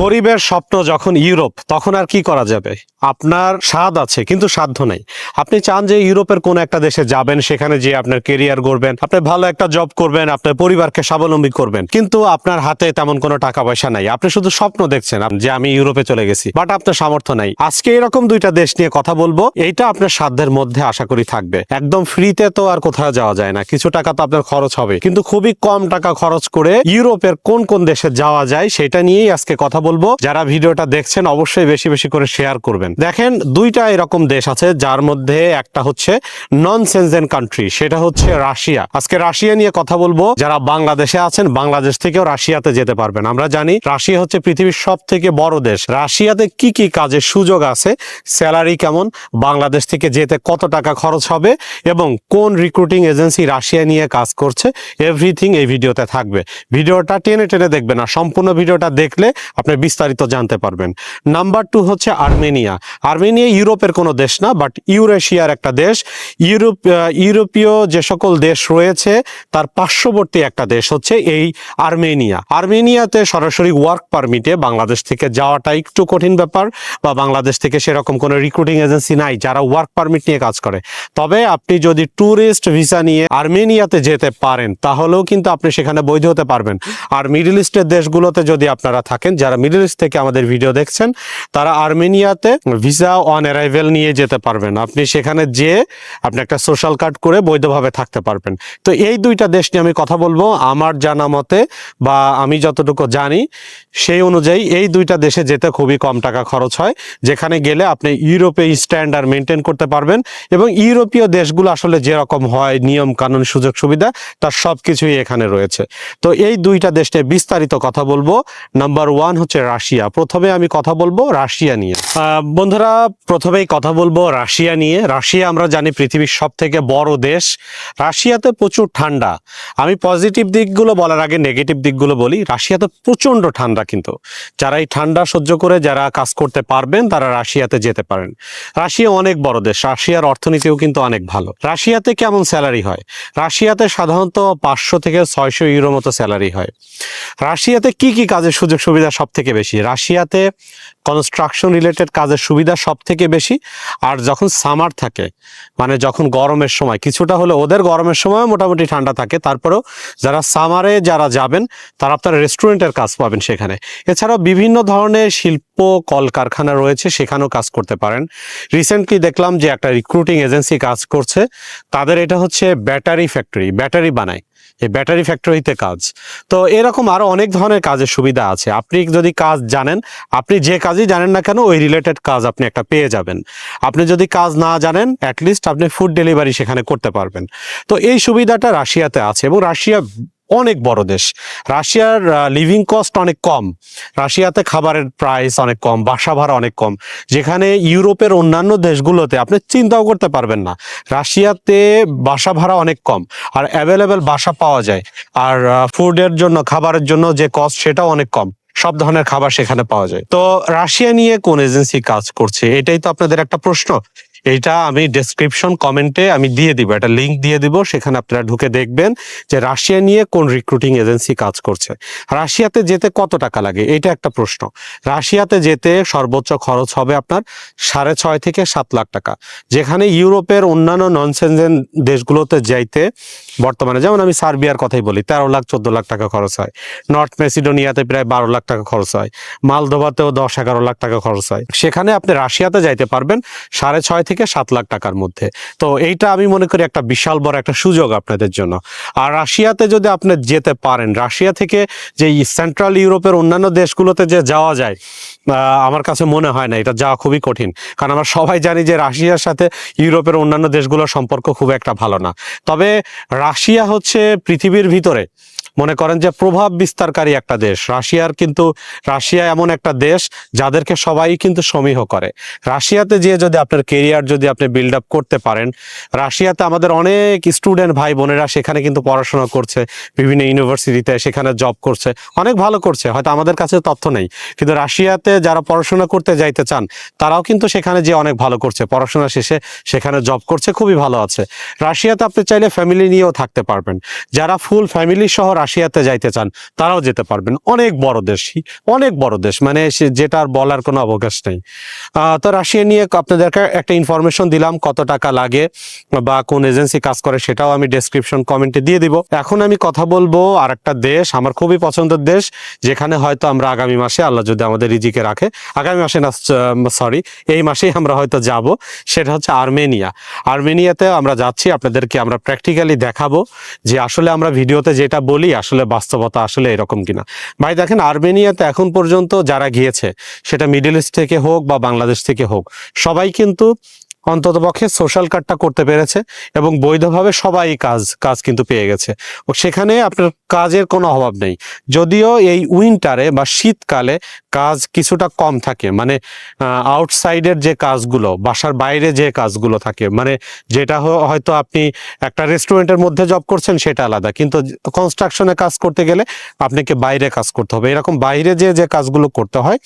গরিবের স্বপ্ন যখন ইউরোপ, তখন আর কি করা যাবে? আপনার স্বাদ আছে, কিন্তু সাধ্য নাই। আপনি চান যে ইউরোপের কোন একটা দেশে যাবেন, সেখানে যে আপনার কেরিয়ার গড়বেন আপনি ভালো একটা জব করবেন, আপনার পরিবারকে স্বাবলম্বী করবেন। কিন্তু আপনার হাতে তেমন কোনো টাকা পয়সা নাই। আপনি শুধু স্বপ্ন দেখছেন যে আমি ইউরোপে চলে গেছি। বাট আপনার সামর্থ্য নাই। আজকে এরকম দুইটা দেশ নিয়ে কথা বলব। এইটা আপনার সাধ্যের মধ্যে আশা করি থাকবে। একদম ফ্রিতে তো আর কোথাও যাওয়া যায় না। কিছু টাকা তো আপনার খরচ হবে। কিন্তু খুবই কম টাকা খরচ করে ইউরোপের কোন কোন দেশে যাওয়া যায়, সেটা নিয়েই আজকে কথা বলব, যারা ভিডিওটা দেখছেন, অবশ্যই বেশি বেশি করে শেয়ার করবেন। দেখেন, দুইটা এরকম দেশ আছে, যার মধ্যে একটা হচ্ছে নন সেনজেন কান্ট্রি সেটা হচ্ছে রাশিয়া। আজকে রাশিয়া নিয়ে কথা বলব। যারা বাংলাদেশে আছেন, বাংলাদেশ থেকেও রাশিয়াতে যেতে পারবেন। আমরা জানি, রাশিয়া হচ্ছে পৃথিবীর সব থেকে বড় দেশ। রাশিয়াতে কি কি কাজের সুযোগ আছে স্যালারি কেমন, বাংলাদেশ থেকে যেতে কত টাকা খরচ হবে, এবং কোন রিক্রুটিং এজেন্সি রাশিয়া নিয়ে কাজ করছে এভরিথিং এই ভিডিওতে থাকবে। ভিডিওটা টেনে টেনে দেখবেন না সম্পূর্ণ ভিডিওটা দেখলে আপনি বিস্তারিত জানতে পারবেন। নাম্বার টু হচ্ছে আর্মেনিয়া। আর্মেনিয়া ইউরোপের কোনো দেশ না বাট ইউরেশিয়ার একটা দেশ। ইউরোপ ইউরোপীয় যে সকল দেশ রয়েছে, তার পার্শ্ববর্তী একটা দেশ হচ্ছে এই আর্মেনিয়া। আর্মেনিয়াতে সরাসরি ওয়ার্ক পারমিটে বাংলাদেশ থেকে যাওয়াটা একটু কঠিন ব্যাপার, বা বাংলাদেশ থেকে সেরকম কোনো রিক্রুটিং এজেন্সি নাই যারা ওয়ার্ক পারমিট নিয়ে কাজ করে। তবে আপনি যদি ট্যুরিস্ট ভিসা নিয়ে আর্মেনিয়াতে যেতে পারেন, তাহলেও কিন্তু আপনি সেখানে বৈধ হতে পারবেন। আর মিডল ইস্টের দেশগুলোতে যদি আপনারা থাকেন, যারা মিডল ইস্ট থেকে আমাদের ভিডিও দেখছেন, তারা আর্মেনিয়াতে ভিসা অন অ্যারাইভেল নিয়ে যেতে পারবেন। আপনি সেখানে যেয়ে আপনি একটা সোশ্যাল কার্ড করে বৈধভাবে থাকতে পারবেন। তো এই দুইটা দেশ নিয়ে আমি কথা বলব। আমার জানা মতে বা আমি যতটুকু জানি, সেই অনুযায়ী এই দুইটা দেশে যেতে খুবই কম টাকা খরচ হয়, যেখানে গেলে আপনি ইউরোপে স্ট্যান্ডার্ড মেনটেন করতে পারবেন এবং ইউরোপীয় দেশগুলো আসলে যেরকম হয়, নিয়ম কানুন, সুযোগ সুবিধা, তার সব কিছুই এখানে রয়েছে। তো এই দুইটা দেশ নিয়ে বিস্তারিত কথা বলব। নাম্বার ওয়ান হচ্ছে রাশিয়া। প্রথমে আমি কথা বলব রাশিয়া নিয়ে। বন্ধুরা, প্রথমেই কথা বলব রাশিয়া নিয়ে। রাশিয়া আমরা জানি পৃথিবীর সব থেকে বড় দেশ। রাশিয়াতে প্রচুর ঠান্ডা। আমি পজিটিভ দিকগুলো বলার আগে নেগেটিভ দিকগুলো বলি। রাশিয়াতে প্রচণ্ড ঠান্ডা কিন্তু। যারা এই ঠান্ডা সহ্য করে যারা কাজ করতে পারবেন, তারা রাশিয়াতে যেতে পারেন। রাশিয়া অনেক বড় দেশ। রাশিয়ার অর্থনীতিও কিন্তু অনেক ভালো। রাশিয়াতে কেমন স্যালারি হয়? রাশিয়াতে সাধারণত পাঁচশো থেকে ছয়শো ইউরো মতো স্যালারি হয়। রাশিয়াতে কি কি কাজের সুযোগ সুবিধা সব থেকে বেশি। রাশিয়াতে কনস্ট্রাকশন রিলেটেড কাজের সুবিধা সব থেকে বেশি। আর যখন সামার থাকে মানে যখন গরমের সময়, কিছুটা হলে ওদের গরমের সময় মোটামুটি ঠান্ডা থাকে। তারপরেও যারা সামারে যারা যাবেন, তারা আপনার রেস্টুরেন্টের কাজ পাবেন সেখানে। এছাড়াও বিভিন্ন ধরনের শিল্প কলকারখানা রয়েছে, সেখানেও কাজ করতে পারেন। রিসেন্টলি দেখলাম যে একটা রিক্রুটিং এজেন্সি কাজ করছে। তাদের এটা হচ্ছে ব্যাটারি ফ্যাক্টরি ব্যাটারি বানায়। এই ব্যাটারি ফ্যাক্টরিতে কাজ। তো এরকম আরও অনেক ধরনের কাজের সুবিধা আছে। আপনি যদি কাজ জানেন, আপনি যে কাজই জানেন না কেন, ওই রিলেটেড কাজ আপনি একটা পেয়ে যাবেন। আপনি যদি কাজ না জানেন অ্যাটলিস্ট আপনি ফুড ডেলিভারি সেখানে করতে পারবেন। তো এই সুবিধাটা রাশিয়াতে আছে এবং রাশিয়া অনেক বড় দেশ। রাশিয়ার লিভিং কস্ট অনেক কম। রাশিয়াতে খাবারের প্রাইস অনেক কম, বাসা ভাড়া অনেক কম। যেখানে ইউরোপের অন্যান্য দেশগুলোতে আপনি চিন্তাও করতে পারবেন না। রাশিয়াতে বাসা ভাড়া অনেক কম আর অ্যাভেলেবেল বাসা পাওয়া যায়। আর ফুডের জন্য, খাবারের জন্য যে কস্ট সেটাও অনেক কম। সব ধরনের খাবার সেখানে পাওয়া যায়। তো রাশিয়া নিয়ে কোন এজেন্সি কাজ করছে? এটাই তো আপনাদের একটা প্রশ্ন। এটা আমি ডেসক্রিপশন কমেন্টে আমি দিয়ে দিব, একটা লিংক দিয়ে দিব, সেখানে আপনারা ঢুকে দেখবেন যে রাশিয়া নিয়ে কোন রিক্রুটিং এজেন্সি কাজ করছে। রাশিয়াতে যেতে কত টাকা লাগে? এটা একটা প্রশ্ন। রাশিয়াতে যেতে সর্বোচ্চ খরচ হবে আপনার সাড়ে ছয় থেকে সাত লাখ টাকা। যেখানে ইউরোপের অন্যান্য নন সেনজেন দেশগুলোতে যাইতে, বর্তমানে যেমন আমি সার্বিয়ার কথাই বলি, তেরো লাখ, চোদ্দ লাখ টাকা খরচ হয়। নর্থ মেসিডোনিয়াতে প্রায় বারো লাখ টাকা খরচ হয়। মালদোভাতেও দশ, এগারো লাখ টাকা খরচ হয়। সেখানে আপনি রাশিয়াতে যাইতে পারবেন সাড়ে ছয় থেকে সাত লাখ টাকার মধ্যে। তো এইটা আমি মনে করি একটা বিশাল বড় একটা সুযোগ আপনাদের জন্য। আর রাশিয়াতে যদি আপনি যেতে পারেন, রাশিয়া থেকে যে সেন্ট্রাল ইউরোপের অন্যান্য দেশগুলোতে যে যাওয়া যায় আমার কাছে মনে হয় না, এটা যাওয়া খুবই কঠিন। কারণ আমরা সবাই জানি যে রাশিয়ার সাথে ইউরোপের অন্যান্য দেশগুলোর সম্পর্ক খুব একটা ভালো না। তবে রাশিয়া হচ্ছে পৃথিবীর ভিতরে মনে করেন যে প্রভাব বিস্তারকারী একটা দেশ। রাশিয়ার কিন্তু, রাশিয়া এমন একটা দেশ যাদেরকে সবাই কিন্তু সমীহ করে। রাশিয়াতে যেয়ে যদি আপনার কেরিয়ার যদি আপনি বিল্ড আপ করতে পারেন, রাশিয়াতে আমাদের অনেক স্টুডেন্ট ভাই বোনেরা সেখানে কিন্তু পড়াশোনা করছে, বিভিন্ন ইউনিভার্সিটিতে সেখানে জব করছে, অনেক ভালো করছে, হয়তো আমাদের কাছে তথ্য নেই। কিন্তু রাশিয়াতে যারা পড়াশোনা করতে যাইতে চান, তারাও কিন্তু সেখানে যে অনেক ভালো করছে। পড়াশোনা শেষে সেখানে জব করছে, খুবই ভালো আছে। রাশিয়াতে আপনি চাইলে ফ্যামিলি নিয়েও থাকতে পারবেন। যারা ফুল ফ্যামিলি সহ রাশিয়াতে যাইতে চান, তারাও যেতে পারবেন। অনেক বড় দেশ অনেক বড় দেশ মানে সে- যেটা আর বলার কোনো অবকাশ নেই। তো রাশিয়া নিয়ে আপনাদেরকে একটা ইনফরমেশন দিলাম, কত টাকা লাগে বা কোন এজেন্সি কাজ করে সেটাও আমি ডেসক্রিপশন কমেন্টে দিয়ে দিব। এখন আমি কথা বলব আর একটা দেশ, আমার খুবই পছন্দের দেশ, যেখানে হয়তো আমরা আগামী মাসে, আল্লাহ যদি আমাদের রিজিকে রাখে, আগামী মাসে না সরি এই মাসেই আমরা হয়তো যাব, সেটা হচ্ছে আর্মেনিয়া। আর্মেনিয়াতে আমরা যাচ্ছি, আপনাদেরকে আমরা প্র্যাকটিক্যালি দেখাবো যে আসলে আমরা ভিডিওতে যেটা বলি আসলে বাস্তবতা আসলে এরকম কিনা। ভাই, দেখেন, আর্মেনিয়াতে এখন পর্যন্ত যারা গিয়েছে, সেটা মিডল ইস্ট থেকে হোক বা বাংলাদেশ থেকে হোক, সবাই কিন্তু অন্ততপক্ষে সোশ্যাল কার্ডটা করতে পেরেছে এবং বৈধভাবে সবাই কাজ কাজ কিন্তু পেয়ে গেছে। ও সেখানে আপনার কাজের কোনো অভাব নেই। যদিও এই উইন্টারে বা শীতকালে কাজ কিছুটা কম থাকে মানে আউটসাইডের যে কাজগুলো, বাসার বাইরে যে কাজগুলো থাকে মানে যেটা হয়তো আপনি একটা রেস্টুরেন্টের মধ্যে জব করছেন সেটা আলাদা, কিন্তু কনস্ট্রাকশনে কাজ করতে গেলে আপনাকে বাইরে কাজ করতে হবে। এরকম বাইরে যে যে কাজগুলো করতে হয়,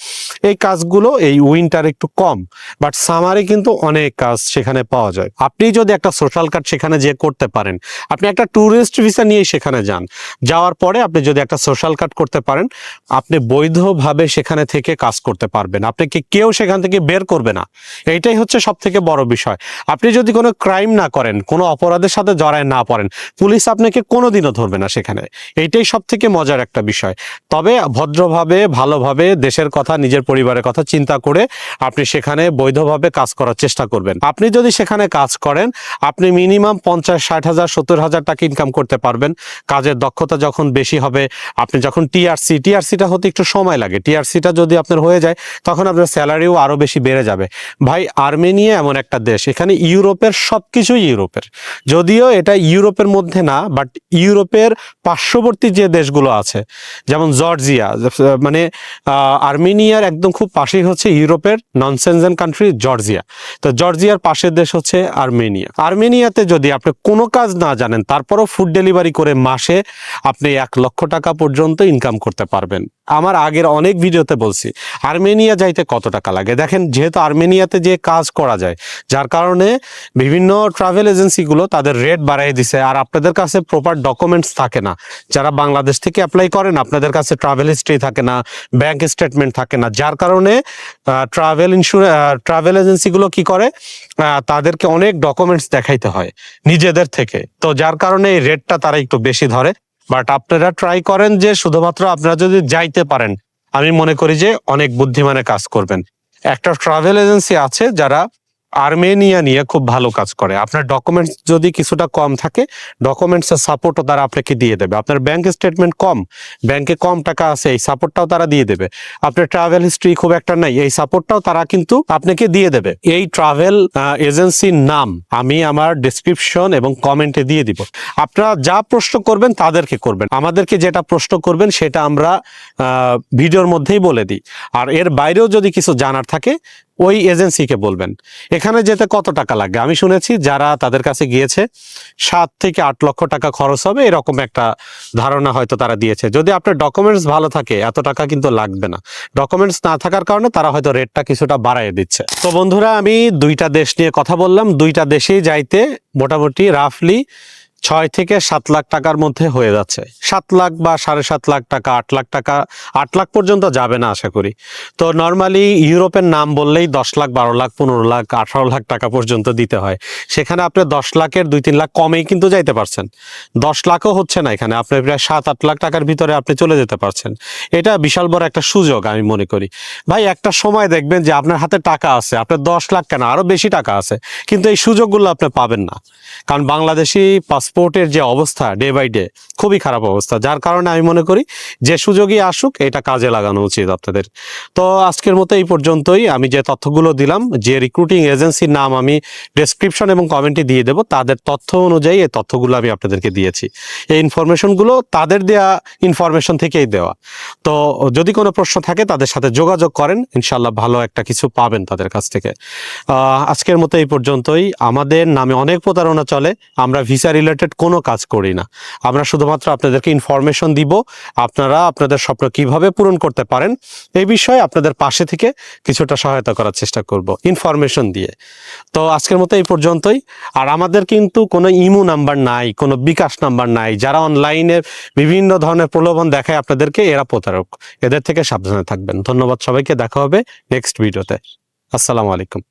এই কাজগুলো এই উইন্টার একটু কম বাট সামারে কিন্তু অনেক কাজ সেখানে পাওয়া যায়। আপনি যদি একটা সোশ্যাল কার্ড সেখানে যে করতে পারেন, আপনি একটা ট্যুরিস্ট ভিসা নিয়ে সেখানে যান। যাওয়ার পরে আপনি যদি একটা সোশ্যাল কার্ড করতে পারেন, আপনি বৈধভাবে সেখানে থেকে কাজ করতে পারবেন। আপনাকে কেউ সেখান থেকে বের করবে না। এইটাই হচ্ছে সব থেকে বড় বিষয়। আপনি যদি কোনো ক্রাইম না করেন, কোনো অপরাধের সাথে জড়ায় না পড়েন, পুলিশ আপনাকে কোনোদিনও ধরবে না সেখানে। এইটাই সব থেকে মজার একটা বিষয়। তবে ভদ্রভাবে, ভালোভাবে, দেশের কথা, নিজের পরিবারের কথা চিন্তা করে আপনি সেখানে বৈধভাবে কাজ করার চেষ্টা করবেন। আপনি যদি সেখানে কাজ করেন, আপনি মিনিমাম পঞ্চাশ, ষাট হাজার, সত্তর হাজার টাকা ইনকাম করতে পারবেন। কাজের দক্ষতা যখন বেশি হবে, আপনি যখন টিআরসি টিআরসিটা হতে একটু সময় লাগে। টিআরসিটা যদি আপনার হয়ে যায়, তখন আপনার স্যালারিও আরও বেশি বেড়ে যাবে। ভাই, আর্মেনিয়া এমন একটা দেশ, এখানে ইউরোপের সবকিছুই ইউরোপের। যদিও এটা ইউরোপের মধ্যে না বাট ইউরোপের পার্শ্ববর্তী যে দেশগুলো আছে, যেমন জর্জিয়া মানে আর্মেনিয়ার একদম খুব পাশেই হচ্ছে ইউরোপের নন সেনজেন কান্ট্রি জর্জিয়া। তো জর্জিয়ার পাশের দেশ হচ্ছে আর্মেনিয়া। আর্মেনিয়াতে যদি আপনি কোনো কাজ না জানেন, তারপরও ফুড ডেলিভারি করে মাসে আপনি এক লক্ষ টাকা পর্যন্ত ইনকাম করতে পারবেন। আমার আগের অনেক ভিডিওতে বলছি, আর্মেনিয়া যাইতে কত টাকা লাগে? দেখেন, যেহেতু আর্মেনিয়াতে যে কাজ করা যায়, যার কারণে বিভিন্ন ট্রাভেল এজেন্সিগুলো তাদের রেট বাড়াই দিছে, আর আপনাদের কাছে প্রপার ডকুমেন্টস থাকে না। যারা বাংলাদেশ থেকে অ্যাপ্লাই করেন, আপনাদের কাছে ট্রাভেল হিস্ট্রি থাকে না ব্যাংক স্টেটমেন্ট থাকে না, যার কারণে ট্রাভেল ইন্স্যুরেন্স ট্রাভেল এজেন্সিগুলো কি করে? তাদেরকে অনেক ডকুমেন্টস দেখাইতে হয় নিজেদের থেকে। তো যার কারণে এই রেটটা তারা একটু বেশি ধরে। বাট আপনারা ট্রাই করেন যে শুধুমাত্র আপনারা যদি যাইতে পারেন, আমি মনে করি যে অনেক বুদ্ধিমানে কাজ করবেন। একটা ট্রাভেল এজেন্সি আছে যারা আর্মেনিয়া নিয়ে খুব ভালো কাজ করে। আপনার ডকুমেন্টস যদি কিছুটা কম থাকে ডকুমেন্টসের সাপোর্টও তারা আপনাকে দিয়ে দেবে। আপনার ব্যাংক স্টেটমেন্ট কম ব্যাংকে কম টাকা আছে, এই সাপোর্টটাও তারা দিয়ে দেবে। আপনার ট্রাভেল হিস্ট্রি খুব একটা নাই, এই সাপোর্টটাও তারা কিন্তু আপনাকে দিয়ে দেবে। এই ট্রাভেল এজেন্সির নাম আমি আমার ডিসক্রিপশন এবং কমেন্টে দিয়ে দিব। আপনারা যা প্রশ্ন করবেন তাদেরকে করবেন। আমাদেরকে যেটা প্রশ্ন করবেন সেটা আমরা ভিডিওর মধ্যেই বলে দিই। আর এর বাইরেও যদি কিছু জানার থাকে ওই এজেন্সিকে বলবেন। এখানে যেতে কত টাকা লাগবে? আমি শুনেছি যারা তাদের কাছে গিয়েছে, সাত থেকে আট লক্ষ টাকা খরচ হবে, এরকম একটা ধারণা হয়তো তারা দিয়েছে। যদি আপনার ডকুমেন্টস ভালো থাকে, এত টাকা কিন্তু লাগবে না। ডকুমেন্টস না থাকার কারণে তারা হয়তো রেটটা কিছুটা বাড়ায় দিচ্ছে। তো বন্ধুরা, আমি দুইটা দেশ নিয়ে কথা বললাম। দুইটা দেশেই যাইতে মোটামুটি রাফলি ছয় থেকে সাত লাখ টাকার মধ্যে হয়ে যাচ্ছে। সাত লাখ বা সাড়ে সাত লাখ টাকা, আট লাখ টাকা, আট লাখ পর্যন্ত যাবে না আশা করি। তো নর্মালি ইউরোপের নাম বললেই দশ লাখ, বারো লাখ, পনেরো লাখ, আঠারো লাখ টাকা পর্যন্ত দিতে হয়। সেখানে আপনি দশ লাখের দুই তিন লাখ কমেই কিন্তু যাইতে পারছেন। দশ লাখও হচ্ছে না এখানে, আপনি প্রায় সাত, আট লাখ টাকার ভিতরে আপনি চলে যেতে পারছেন। এটা বিশাল বড় একটা সুযোগ আমি মনে করি। ভাই, একটা সময় দেখবেন যে আপনার হাতে টাকা আছে, আপনার দশ লাখ কেন? আরও বেশি টাকা আছে। কিন্তু এই সুযোগগুলো আপনি পাবেন না। কারণ বাংলাদেশি পাসপোর্টের যে অবস্থা ডে বাই ডে খুবই খারাপ অবস্থা। যার কারণে আমি মনে করি যে সুযোগই আসুক, এটা কাজে লাগানো উচিত আপনাদের। তো আজকের মতো এই পর্যন্তই। আমি যে তথ্যগুলো দিলাম, যে রিক্রুটিং এজেন্সির নাম আমি ডেসক্রিপশন এবং কমেন্টে দিয়ে দেবো, তাদের তথ্য অনুযায়ী এই তথ্যগুলো আমি আপনাদেরকে দিয়েছি। এই ইনফরমেশনগুলো তাদের দেয়া ইনফরমেশন থেকেই দেওয়া। তো যদি কোনো প্রশ্ন থাকে, তাদের সাথে যোগাযোগ করেন ইনশাল্লাহ ভালো একটা কিছু পাবেন তাদের কাছ থেকে। আজকের মতো এই পর্যন্তই। আমাদের নামে অনেক প্রতারণা চলে, আমরা ভিসা রিলেটেড কোনো কাজ করি না। আমরা শুধুমাত্র আপনাদেরকে ইনফরমেশন দিব, আপনারা আপনাদের স্বপ্ন কীভাবে পূরণ করতে পারেন, এই বিষয়ে আপনাদের পাশে থেকে কিছুটা সহায়তা করার চেষ্টা করব ইনফরমেশন দিয়ে। তো আজকের মতো এই পর্যন্তই। আর আমাদের কিন্তু কোনো ইমো নাম্বার নাই, কোনো বিকাশ নাম্বার নাই, যারা অনলাইনে বিভিন্ন ধরনের প্রলোভন দেখায় আপনাদেরকে, এরা প্রতারক। এদের থেকে সাবধানে থাকবেন। ধন্যবাদ সবাইকে, দেখা হবে নেক্সট ভিডিওতে আসসালামু আলাইকুম।